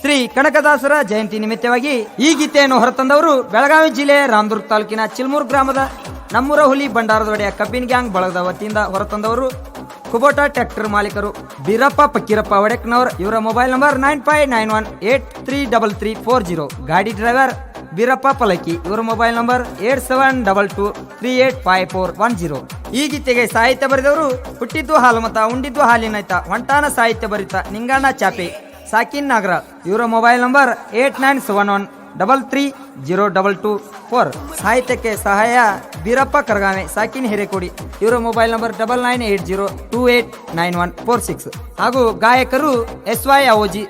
ಶ್ರೀ ಕನಕದಾಸರ ಜಯಂತಿ ನಿಮಿತ್ತವಾಗಿ ಈ ಗೀತೆಯನ್ನು ಹೊರತಂದವರು ಬೆಳಗಾವಿ ಜಿಲ್ಲೆಯ ರಾಮದುರ್ಗ ತಾಲೂಕಿನ ಚಿಲ್ಮೂರ್ ಗ್ರಾಮದ ನಮ್ಮೂರ ಹುಲಿ ಭಂಡಾರದೊಡೆಯ ಕಬ್ಬಿನ ಗ್ಯಾಂಗ್ ಬಳಗದ ವತಿಯಿಂದ ಹೊರತಂದವರು ಕುಬೋಟಾ ಟ್ರ್ಯಾಕ್ಟರ್ ಮಾಲೀಕರು ಬೀರಪ್ಪ ಪಕ್ಕೀರಪ್ಪ ಒಡೆಕ್ನವರ್. ಇವರ mobile number nine five nine one eight three double three four zero. ಗಾಡಿ ಡ್ರೈವರ್ ಬೀರಪ್ಪ ಪಲಕಿ. ಇವರ mobile number eight seven double two three eight five four one zero. ಈ ಗೀತೆಗೆ ಸಾಹಿತ್ಯ ಬರೆದವರು ಹುಟ್ಟಿದ್ದು ಹಾಲುಮತ ಉಂಡಿದ್ದು ಹಾಲಿನೈತ. ಹೊಂಟಾನ ಸಾಹಿತ್ಯ ಬರಿತ ನಿಂಗಾಣ ಚಾಪೆ. ಸಾಕಿನ್ ನಾಗರಾಜ್. ಇವರ mobile number eight nine seven one double three zero double two four. ಸಾಹಿತ್ಯಕ್ಕೆ ಸಹಾಯ ಬೀರಪ್ಪ ಕರ್ಗಾನೆ, ಸಾಕಿನ್ ಹಿರೇಕೋಡಿ. ಇವರ mobile number double nine eight zero two eight nine one four six. ಹಾಗೂ ಗಾಯಕರು ಎಸ್ ವೈ ಅವೋಜಿ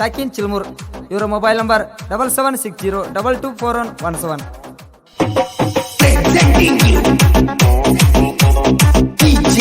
ಸಾಕಿನ್ ಚಿಲ್ಮೂರ್. ಇವರ mobile number double seven six zero double two four one one seven. DJ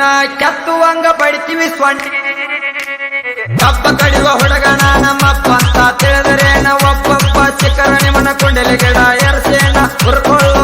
ನಿಮ್ಮನ್ನ ಕೆತ್ತುವಂಗ ಪಡಿತೀವಿ ಸ್ವಂಟಿ. ಕಬ್ಬ ಕಡಿಯುವ ಹುಡುಗನ ನಮ್ಮಪ್ಪ ಅಂತ ತಿಳಿದರೆ ಒಬ್ಬೊಬ್ಬ ಚಿಕ್ಕರ ನಿಮ್ಮನ ಕುಂಡಲಿ ಗಿಡ ಎರಸೇನ ಹುರ್ಕೊಳ್ಳೋ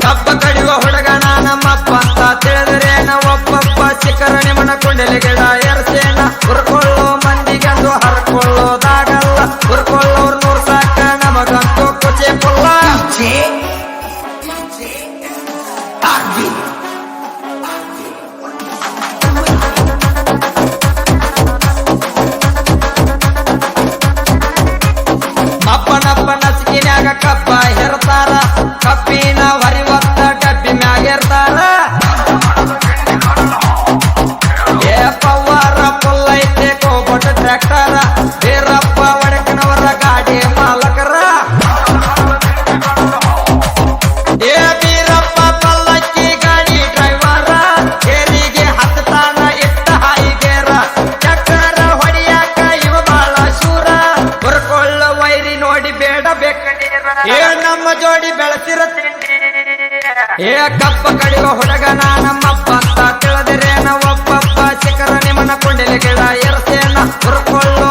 ಕಬ್ಬ ಕಡಿಯುವ ಹುಡುಗನ ನಮ್ಮಪ್ಪ ಅಂತ ಒಪ್ಪಪ್ಪ ಒಬ್ಬೊಬ್ಬ ಚಿಕ್ಕರ ನಿಮ್ಮನ ಕುಂಡಲಿ ಗಿಡ ಎರಸೇನ. ಏ, ನಮ್ಮ ಜೋಡಿ ಬೆಳೆಸಿರತ್ತೆ ಏ, ಕಪ್ಪ ಕಡಿಯುವ ಹುಡುಗನ ನಮ್ಮಪ್ಪ ಅಂತ ತಿಳಿದಿರೇನ ಒಬ್ಬಪ್ಪ ಚಿಕ್ಕರ ನಿಮ್ಮನ ಕುಂಡಲಿ ಗಿಡ, ಎರಸೇನ ಹುರ್ಕೊಳ್ಳೋ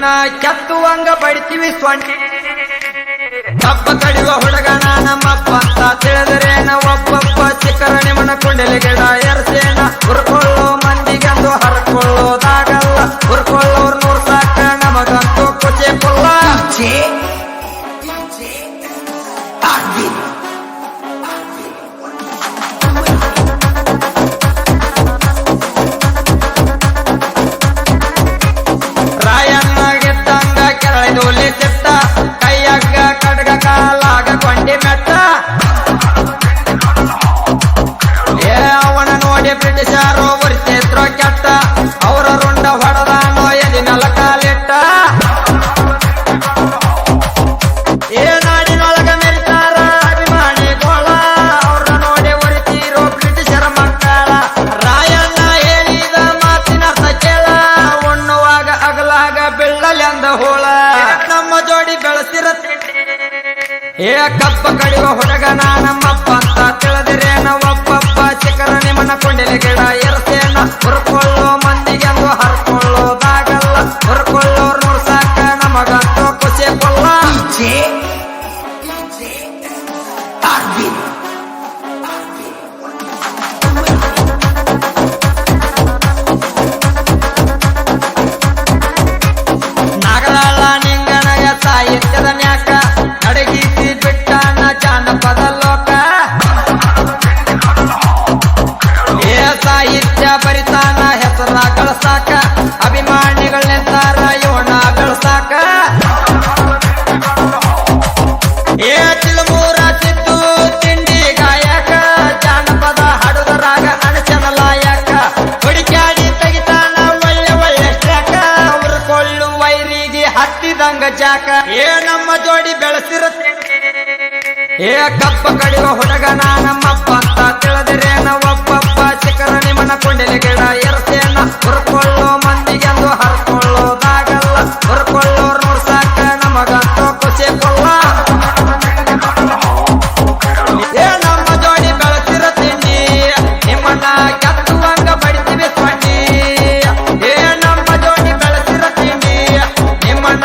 ನಿಮ್ಮನ್ನ ಕೆತ್ತುವಂಗ ಬಡಿತೀವಿ ಸ್ವಂಟಿ ಬೆಳೆಸಿರ ಏ ಕಪ್ಪ ಕಡಿವ ಹುಡುಗ ನಮ್ಮಪ್ಪ ಅಂತ ತಿಳಿದಿರೇನ ಒಪ್ಪಪ್ಪ ಚಿಕ್ಕರ ನಿಮ್ಮನ ಕೊಂಡಿಲೆ ಗಿಡ ಇರ್ತೇನ ಹುರ್ಕೊಳ್ಳೋ ಮಂದಿಗೆಂದು ಹರ್ಕೊಳ್ಳೋದಾಗಲ್ಲ ಹುರ್ಕೊಳ್ಳೋರ್ ನೋಡ್ಸಾಕ ನಮಗಂತೂ ಖುಷಿ ಕೊಲ್ಲ. ಬರಿತಾನ ಕಳಸಾಕ, ಅಭಿಮಾನಿಗಳ ನಿಂತಾರ ಇವನ ಬೆಳಸಾಕ. ಏ ಚಿಲಮೂರ ಸಿದ್ದು ತಿಂಡಿ ಗಾಯಕ, ಜಾನಪದ ಹಾಡುದರಾಗ ಅಣಚನ ಲಾಯಕ. ಹುಡುಕ್ಯಾಡಿ ತೆಗಿತಾನ ಒಳ್ಳೆ ಒಳ್ಳೆ ಸ್ಟ್ಯಾಕ ಅವ್ರ ಕೊಳ್ಳು ವೈರಿಗೆ ಹತ್ತಿದಂಗ ಜಾಕ. ಏ ನಮ್ಮ ಜೋಡಿ ಬೆಳೆಸಿರುತ್ತೆ. ಏ ಕಪ್ಪ ಕಡಿವ ಹುಡುಗ ನಮ್ಮಪ್ಪ ಅಂತ ತಿಳಿದಿರೇನ ಒಪ್ಪಪ್ಪ ಚಿಕ್ಕರ ನಿಮ್ಮನ ಕೊಂಡಲಿ ಗಿಡ ಎರಸೇನ ಹುರ್ಕೊಳ್ಳೋ ಮಂದಿಗೆಂದು ಹರ್ಕೊಳ್ಳೋದಾಗಲ್ಲ ಹುರ್ಕೊಳ್ಳೋರ್ ನೋಡ್ಸಾಕ ನಮಗಂತೂ ಖುಷಿ ಕೊಲ್ಲ. ಏ, ನಮ್ಮ ಜೋಡಿ ಬೆಳಸಿರ ನಿಮ್ಮನ್ನ ಏ, ನಮ್ಮ ಜೋಡಿ ಬೆಳಸಿರ ನಿಮ್ಮನ್ನ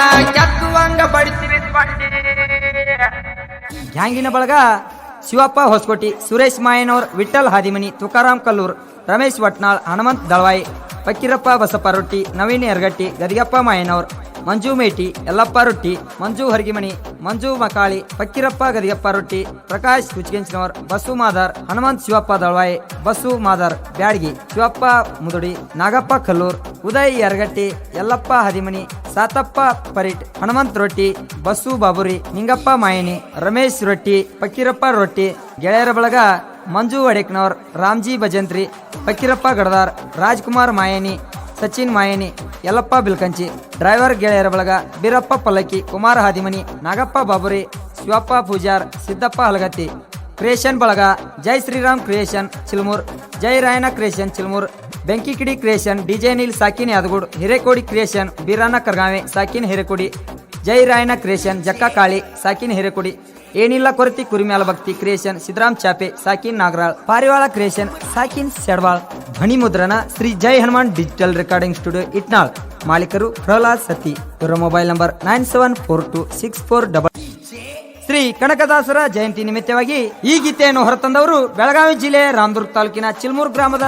ಬಳಗ ಶಿವಪ್ಪ ಹೊಸಕೋಟಿ, ಸುರೇಶ್ ಮಾಯನವರ್ ವಿಠಲ್ ಹಾದಿಮನಿ, ತುಕಾರಾಮ್ ಕಲ್ಲೂರ್. ರಮೇಶ್ ವಟ್ನಾಳ್, ಹನುಮಂತ್ ದಳವಾಯಿ, ಫಕೀರಪ್ಪ ಬಸಪ್ಪ ರೊಟ್ಟಿ, ನವೀನ್ ಯರ್ಗಟ್ಟಿ, ಗದಿಗಪ್ಪ ಮಾಯನವರ್ ಮಂಜು ಮೇಟಿ, ಯಲ್ಲಪ್ಪ ರೊಟ್ಟಿ, ಮಂಜು ಹರಗಿಮಣಿ, ಮಂಜು ಮಕಾಳಿ ಫಕ್ಕೀರಪ್ಪ ಗದಿಗಪ್ಪ ರೊಟ್ಟಿ, ಪ್ರಕಾಶ್ ಹುಚ್ಕೆಂಚಿನವರ್ ಬಸು ಮಾದರ್, ಹನುಮಂತ್ ಶಿವಪ್ಪ ದಳವಾಯಿ, ಬಸು ಮಾದರ್ ಬ್ಯಾಡಗಿ, ಶಿವಪ್ಪ ಮುದುಡಿ, ನಾಗಪ್ಪ ಕಲ್ಲೂರ್, ಉದಯ್ ಯರಗಟ್ಟಿ, ಯಲ್ಲಪ್ಪ ಹದಿಮಣಿ ಸಾತಪ್ಪ ಪರಿಟ್, ಹನುಮಂತ್ ರೊಟ್ಟಿ, ಬಸು ಬಾಬುರಿ, ನಿಂಗಪ್ಪ ಮಾಯನಿ, ರಮೇಶ್ ರೊಟ್ಟಿ ಫಕ್ಕೀರಪ್ಪ ರೊಟ್ಟಿ, ಗೆಳೆಯರ ಬಳಗ ಮಂಜು ಅಡೆಕ್ನವರ್ ರಾಮ್ಜಿ ಭಜಂತ್ರಿ, ಫಕೀರಪ್ಪ ಗಡದಾರ್, ರಾಜ್ಕುಮಾರ್ ಮಾಯನಿ, ಸಚಿನ್ ಮಾಯನಿ, ಯಲ್ಲಪ್ಪ ಬಿಲ್ಕಂಚಿ, ಡ್ರೈವರ್ ಗೆಳೆಯರ ಬಳಗ ಬೀರಪ್ಪ ಪಲ್ಲಕ್ಕಿ, ಕುಮಾರ ಹಾದಿಮನಿ, ನಾಗಪ್ಪ ಬಾಬುರಿ, ಶಿವಪ್ಪ ಪೂಜಾರ್, ಸಿದ್ದಪ್ಪ ಹಲಗತ್ತಿ, ಕ್ರಿಯೇಷನ್ ಬಳಗ ಜೈ ಶ್ರೀರಾಮ್ ಕ್ರಿಯೇಷನ್ ಚಿಲ್ಮೂರ್, ಜೈ ರಾಯನ ಕ್ರಿಯೇಷನ್ ಚಿಲ್ಮೂರ್ ಬೆಂಕಿ ಕಿಡಿ ಕ್ರಿಯೇಷನ್ ಡಿಜೆ ನೀಲ್ ಸಾಕಿನ್ ಯಾದಗೂಡ್, ಹಿರೇಕೋಡಿ ಕ್ರಿಯೇಷನ್ ಬೀರಾನ ಕರ್ಗಾವೆ ಸಾಕಿನ್ ಹಿರೇಕೋಡಿ, ಜೈ ರಾಯನ ಕ್ರಿಯೇಷನ್ ಜಕ್ಕ ಕಾಳಿ ಸಾಕಿನ್ ಹಿರೇಕೋಡಿ. ಏನಿಲ್ಲ ಕೊರತಿ, ಕುರಿಮ್ಯಾಲ ಭಕ್ತಿ ಕ್ರಿಯೇಷನ್ ಸಿದ್ದರಾಮ್ ಚಾಪೆ, ಸಾಕಿನ್ ನಾಗರಾಳ್, ಪಾರಿವಾಳ ಕ್ರಿಯೇಷನ್ ಸಾಕಿನ್ ಶೆಡ್ವಾಳ್ ಧ್ವನಿ ಮುದ್ರಣ Shri Jai Hanuman digital recording studio Itnal. ಮಾಲೀಕರು ಪ್ರಹ್ಲಾದ್ ಸತಿ. ಇವರ mobile number nine seven four two six four double Shri ಕನಕದಾಸರ ಜಯಂತಿ ನಿಮಿತ್ತವಾಗಿ ಈ ಗೀತೆಯನ್ನು ಹೊರತಂದವರು ಬೆಳಗಾವಿ ಜಿಲ್ಲೆಯ ರಾಮದುರ್ಗ ತಾಲೂಕಿನ ಚಿಲ್ಮೂರ್ ಗ್ರಾಮದ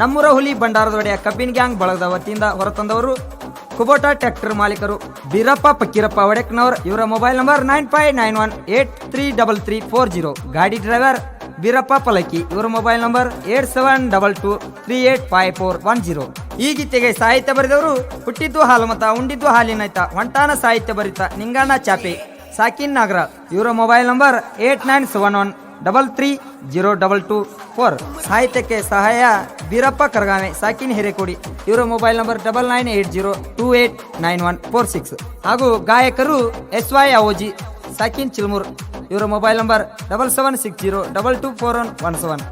ನಮ್ಮೂರ ಹುಲಿ ಭಂಡಾರದ ಒಡೆಯ ಕಬ್ಬಿನ ಗ್ಯಾಂಗ್ ಬಳಗದ ವತಿಯಿಂದ ಹೊರತಂದವರು ಕುಬೋಟಾ ಟ್ರ್ಯಾಕ್ಟರ್ ಮಾಲೀಕರು ಬೀರಪ್ಪ ಪಕ್ಕೀರಪ್ಪ ಒಡೆಕ್ನವರ್ ಇವರ mobile number nine five nine one eight three double three four zero. ಗಾಡಿ ಡ್ರೈವರ್ ಬೀರಪ್ಪ ಪಲಕಿ, ಇವರ mobile number eight seven double two three eight five four one zero. ಈ ಗೀತೆಗೆ ಸಾಹಿತ್ಯ ಬರೆದವರು ಹುಟ್ಟಿದ್ದು ಹಾಲುಮತ ಉಂಡಿದ್ದು ಹಾಲಿನೈತ ಒಂಟಾನ ಸಾಹಿತ್ಯ ಬರಿತ ನಿಂಗಣ್ಣ ಚಾಪೆ, ಸಾಕಿನ್ ನಾಗರಾಜ್, ಇವರ mobile number eight nine seven one double three zero double two four. ಸಾಹಿತ್ಯಕ್ಕೆ ಸಹಾಯ ಬೀರಪ್ಪ ಕರಗಾವೆ ಸಾಕಿನ್ ಹಿರೇಕೋಡಿ. ಇವರ mobile number double nine eight zero two eight nine one four six. ಹಾಗೂ ಗಾಯಕರು ಎಸ್ ವೈ ಅವೋಜಿ ಸಾಕಿನ್ ಚಿಲ್ಮೂರ್. ಇವರ mobile number double seven six zero double two four one one seven.